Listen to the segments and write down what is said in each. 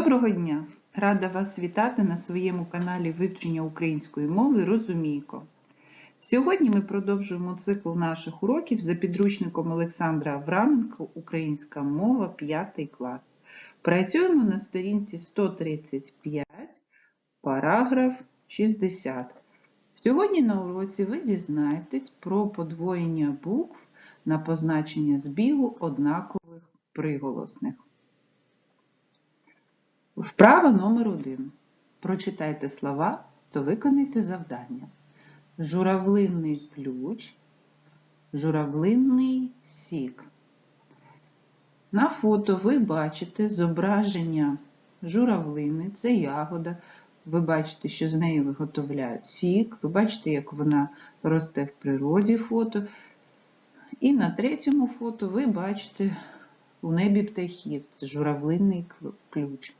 Доброго дня! Рада вас вітати на своєму каналі вивчення української мови Розумійко. Сьогодні ми продовжуємо цикл наших уроків за підручником Олександра Авраменко Українська мова 5 клас. Працюємо на сторінці 135, параграф 60. Сьогодні на уроці ви дізнаєтесь про подвоєння букв на позначення збігу однакових приголосних. Вправа номер один. Прочитайте слова, то виконайте завдання. Журавлинний ключ, журавлинний сік. На фото ви бачите зображення журавлини, це ягода. Ви бачите, що з неї виготовляють сік, ви бачите, як вона росте в природі фото. І на третьому фото ви бачите у небі птахів, це журавлинний ключ.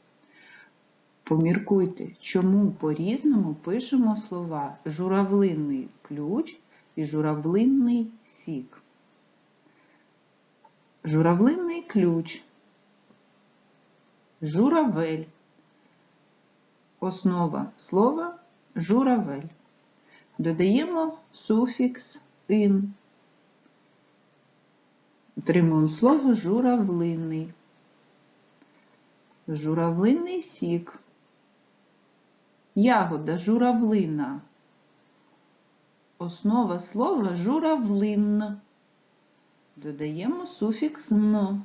Поміркуйте, чому по-різному пишемо слова журавлинний ключ і журавлинний сік. Журавлинний ключ, журавель. Основа слова журавель. Додаємо суфікс ин. Отримуємо слово журавлинний. Журавлинний сік. Ягода журавлина. Основа слова журавлин. Додаємо суфікс н.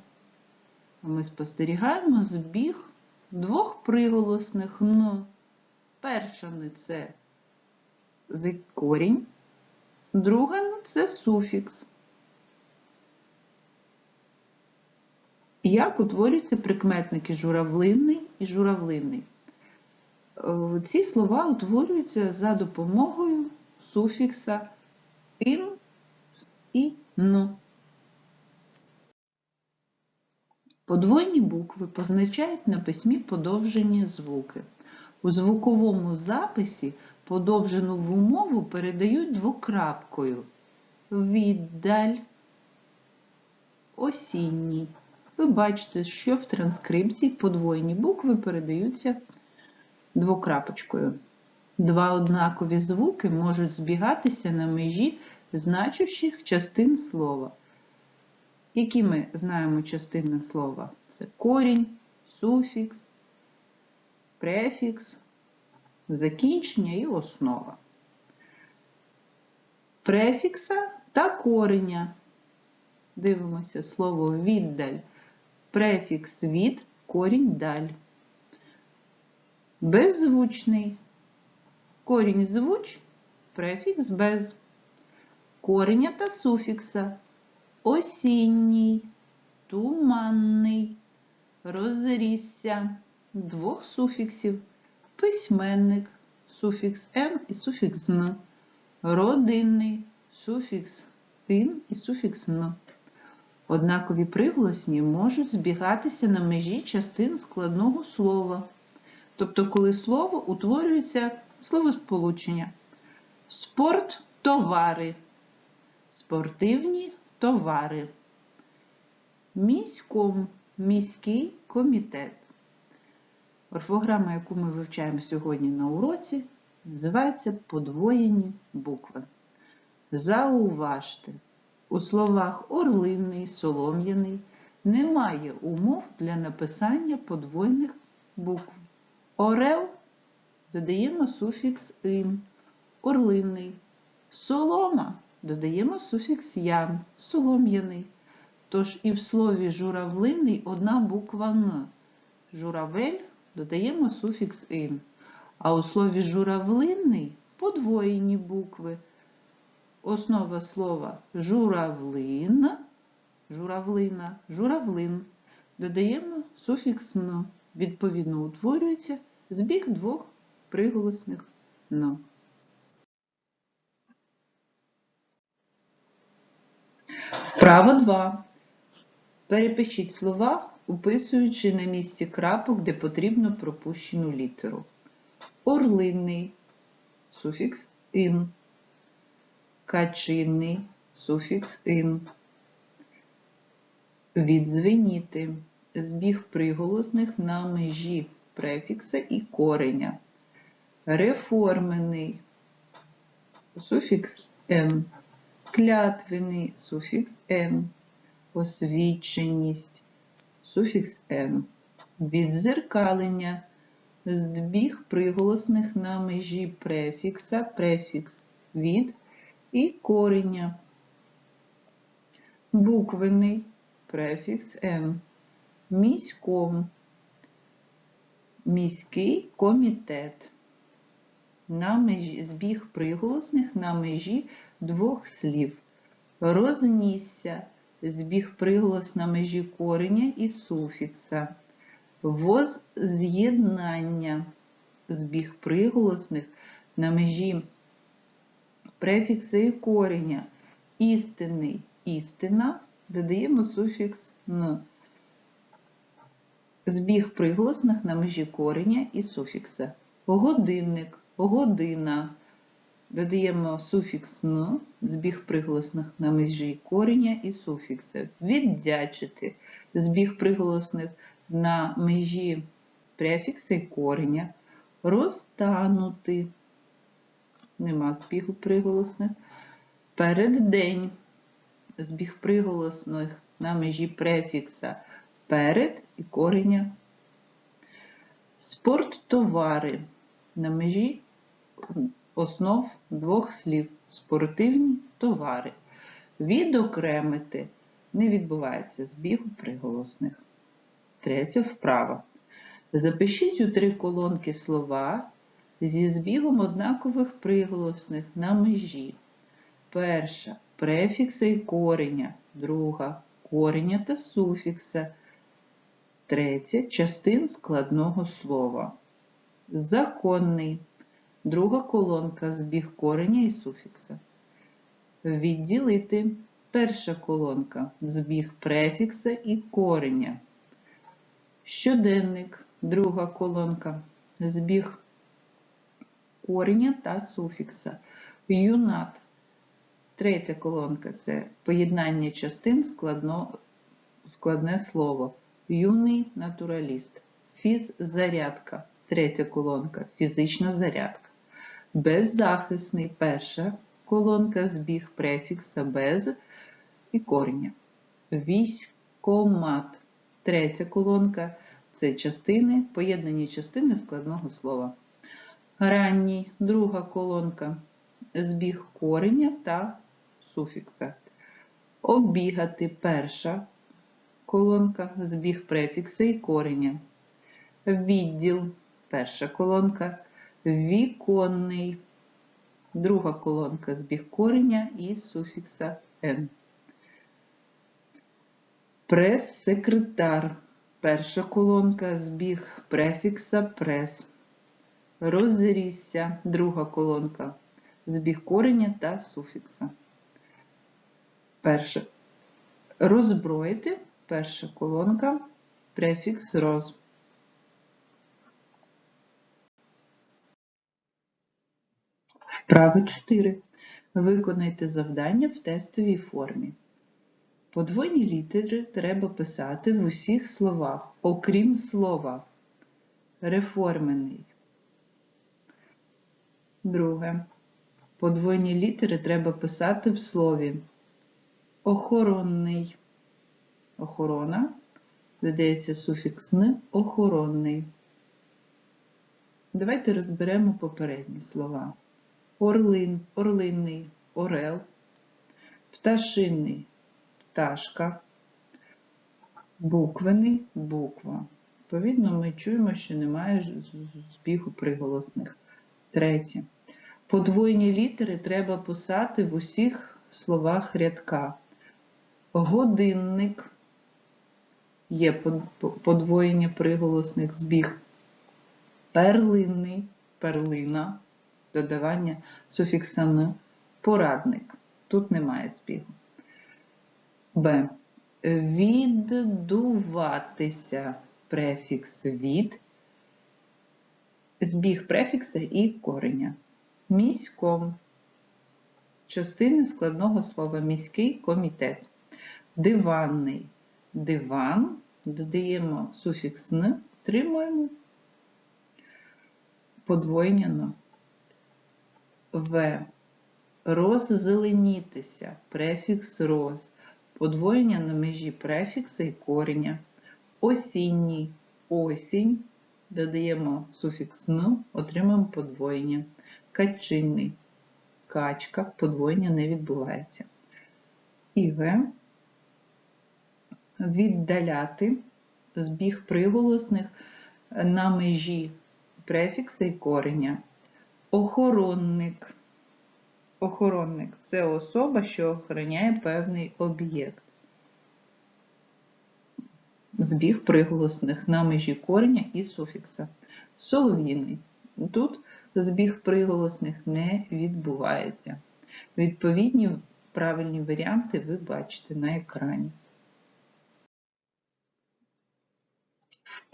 Ми спостерігаємо збіг двох приголосних н. Перша н це корінь, друга н це суфікс. Як утворюються прикметники журавлинний і журавлинний? Е, ці слова утворюються за допомогою суфікса ин і «но». Подвойні букви позначають на письмі подовжені звуки. У звуковому записі подовжену в умову передають двокрапкою віддаль, осінній. Ви бачите, що в транскрипції подвойні букви передаються двокрапочкою. Два однакові звуки можуть збігатися на межі значущих частин слова. Які ми знаємо частини слова? Це корінь, суфікс, префікс, закінчення і основа. Префікса та кореня. Дивимося слово віддаль. Префікс від, корінь даль. Беззвучний. Корінь звуч, префікс без. Кореня та суфікса. Осінній, туманний, розрісся, двох суфіксів, письменник, суфікс н і суфікс н, родинний, суфікс ин і суфікс н. Однакові приголосні можуть збігатися на межі частин складного слова. Тобто, коли слово утворюється словосполучення. Спорт товари, спортивні товари. Міськом міський комітет. Орфограма, яку ми вивчаємо сьогодні на уроці, називається подвоєні букви. Зауважте, у словах орлинний, солом'яний немає умов для написання подвойних букв. Орел додаємо суфікс ин, орлинний. Солома додаємо суфікс ян, солом'яний. Тож і в слові журавлиний одна буква Н. Журавель додаємо суфікс ин. А у слові журавлинний подвоєні букви. Основа слова журавлин, журавлина, журавлин. Додаємо суфікс н. Відповідно, утворюється збіг двох приголосних «н». Вправа 2. Перепишіть слова, уписуючи на місці крапок, де потрібно пропущену літеру. Орлинний суфікс ин. Качинний суфікс ин. Відзвеніти збіг приголосних на межі префікса і кореня. Реформений суфікс «н», клятвений суфікс «н», освіченість суфікс «н», відзеркалення здвіг приголосних на межі префікса, префікс від і кореня. Буквений префікс «н», міськом, міський комітет. На межі, збіг приголосних на межі двох слів. Рознісся, збіг приголос на межі кореня і суфікса. Возз'єднання, збіг приголосних на межі префікса і кореня. Істинний, істина, додаємо суфікс «н». Збіг приголосних на межі кореня і суфікса. Годинник, година. Додаємо суфікс «н», збіг приголосних на межі кореня і суфікса. Віддячити, збіг приголосних на межі префікса і кореня. Розтанути, нема збігу приголосних. Переддень, збіг приголосних на межі префікса перед і кореня. Спорттовари на межі основ двох слів. Спортивні товари. Відокремити не відбувається збігу приголосних. Третя вправа. Запишіть у три колонки слова зі збігом однакових приголосних на межі. Перша префікса і кореня, друга кореня та суфікса. Третє частин складного слова. Законний. Друга колонка збіг кореня і суфікса. Відділити. Перша колонка збіг префікса і кореня. Щоденник. Друга колонка збіг кореня та суфікса. Юнат. Третя колонка це поєднання частин складно, складне слово. Юний натураліст. Фіззарядка. Третя колонка фізична зарядка. Беззахисний перша колонка збіг префікса без і кореня. Військомат. Третя колонка це частини, поєднані частини складного слова. Ранній друга колонка збіг кореня та суфікса. Оббігати перша колонка, збіг префікса і кореня. Відділ перша колонка, віконний, друга колонка збіг кореня і суфікса Н. Прес-секретар. Перша колонка збіг префікса прес. Розрісся, друга колонка збіг кореня та суфікса. Перше. Роззброїти. Перша колонка префікс роз. Вправа 4. Виконайте завдання в тестовій формі. Подвойні літери треба писати в усіх словах, окрім слова. Реформений. Друге. Подвойні літери треба писати в слові. Охоронний. Охорона. Додається суфікс «н» охоронний. Давайте розберемо попередні слова. Орлин, орлинний, орел, пташинний, пташка, буквений, буква. Відповідно, ми чуємо, що немає збігу приголосних. Третє. Подвойні літери треба писати в усіх словах рядка. Годинник є подвоєння приголосних збіг. Перлинний, перлина, додавання суфікса «н», порадник. Тут немає збігу. Б. Віддуватися префікс від, збіг префікса і кореня. Міськом. Частини складного слова міський комітет. Диванний. Диван. Додаємо суфікс «н», отримуємо подвоєння. В. Роззеленітися, префікс роз, подвоєння на межі префікса і кореня. Осінній осінь, додаємо суфікс «н», отримаємо подвоєння. Качинний качка, подвоєння не відбувається. І В. Віддаляти збіг приголосних на межі префікса і кореня. Охоронник. Охоронник це особа, що охороняє певний об'єкт. Збіг приголосних на межі кореня і суфікса. Солов'їний. Тут збіг приголосних не відбувається. Відповідні правильні варіанти ви бачите на екрані.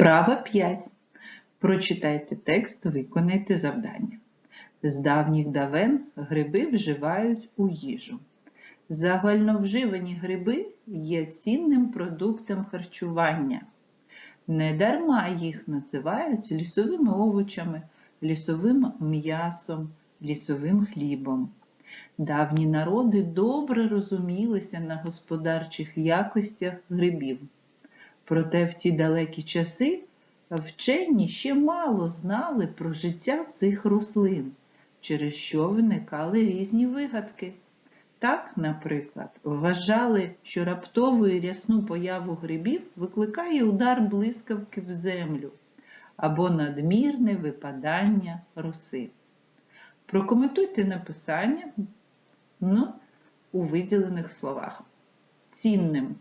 Вправа 5. Прочитайте текст, виконайте завдання. З давніх давен гриби вживають у їжу. Загальновживані гриби є цінним продуктом харчування. Недарма їх називають лісовими овочами, лісовим м'ясом, лісовим хлібом. Давні народи добре розумілися на господарчих якостях грибів. Проте в ті далекі часи вчені ще мало знали про життя цих рослин, через що виникали різні вигадки. Так, наприклад, вважали, що раптову і рясну появу грибів викликає удар блискавки в землю або надмірне випадання роси. Прокоментуйте написання ну, у виділених словах. Цінним.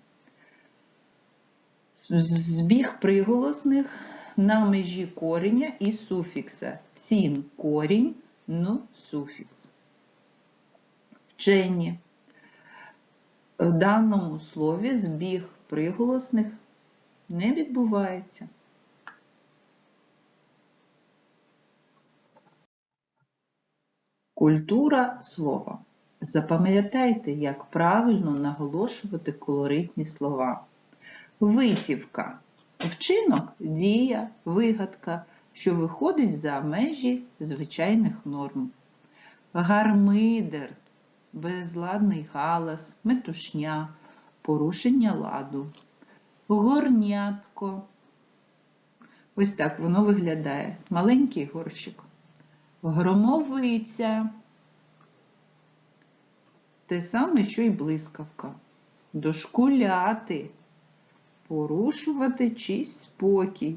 Збіг приголосних на межі кореня і суфікса. Цін корінь, ну суфікс. Вчені. В даному слові збіг приголосних не відбувається. Культура слова. Запам'ятайте, як правильно наголошувати колоритні слова. Витівка. Вчинок дія, вигадка, що виходить за межі звичайних норм. Гармидер безладний галас, метушня, порушення ладу. Горнятко. Ось так воно виглядає. Маленький горщик. Громовиця. Те саме, що й блискавка. Дошкуляти. Порушувати чийсь спокій.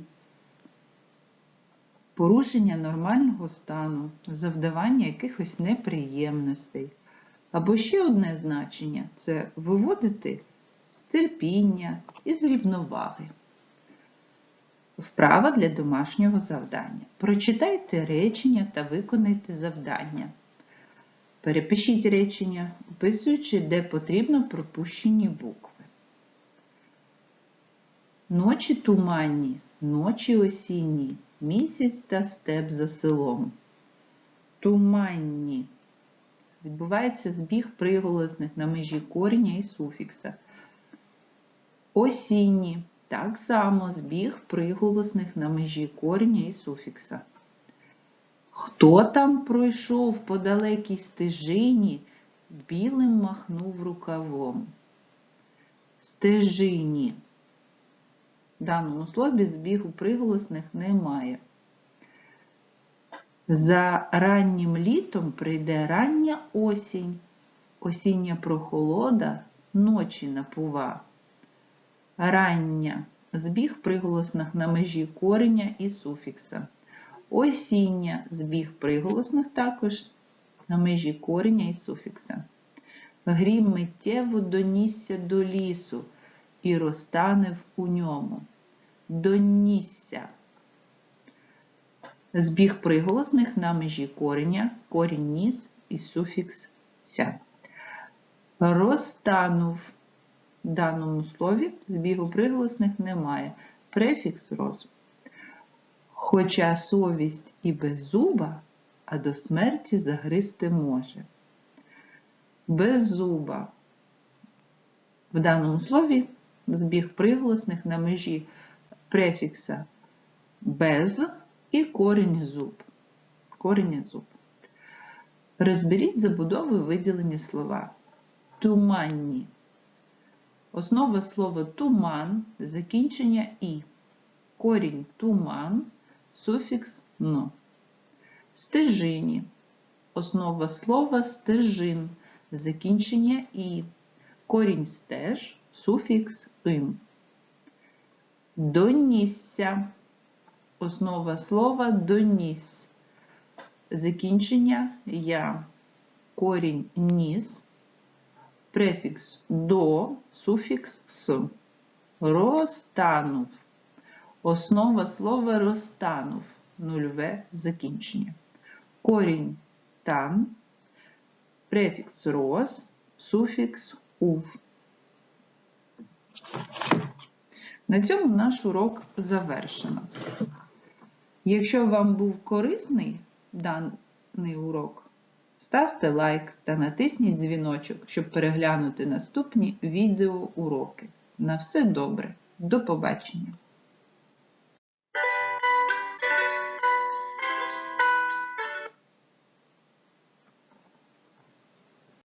Порушення нормального стану, завдавання якихось неприємностей. Або ще одне значення це виводити з терпіння і з рівноваги. Вправа для домашнього завдання. Прочитайте речення та виконайте завдання. Перепишіть речення, описуючи, де потрібно пропущені букви. Ночі туманні, ночі осінні, місяць та степ за селом. Туманні. Відбувається збіг приголосних на межі коріння і суфікса. Осінні. Так само збіг приголосних на межі коріння і суфікса. Хто там пройшов по далекій стежині, білим махнув рукавом? Стежині. В даному слові збігу приголосних немає. За раннім літом прийде рання осінь, осіння прохолода, ночі напува. Рання збіг приголосних на межі кореня і суфікса. Осіння збіг приголосних також на межі кореня і суфікса. Грім миттєво донісся до лісу і розтанив у ньому. Донісся. Збіг приголосних на межі кореня, корінь ніс і суфікс ся. Розтанув. В даному слові збігу приголосних немає. Префікс роз. Хоча совість і без зуба, а до смерті загризти може. Без зуба. В даному слові збіг приголосних на межі префікса без і корінь зуб. коріння зуб. Розберіть забудову виділені слова. Туманні. Основа слова туман, закінчення і. Корінь туман, суфікс но. Стежині. Основа слова стежин, закінчення і. Корінь стеж, суфікс им. Донісся. Основа слова доніс. Закінчення я. Корінь ніс. Префікс до, суфікс с. Розтанув. Основа слова розтанув. Нульове закінчення. Корінь тан. Префікс роз, суфікс ув. На цьому наш урок завершено. Якщо вам був корисний даний урок, ставте лайк та натисніть дзвіночок, щоб переглянути наступні відеоуроки. На все добре. До побачення!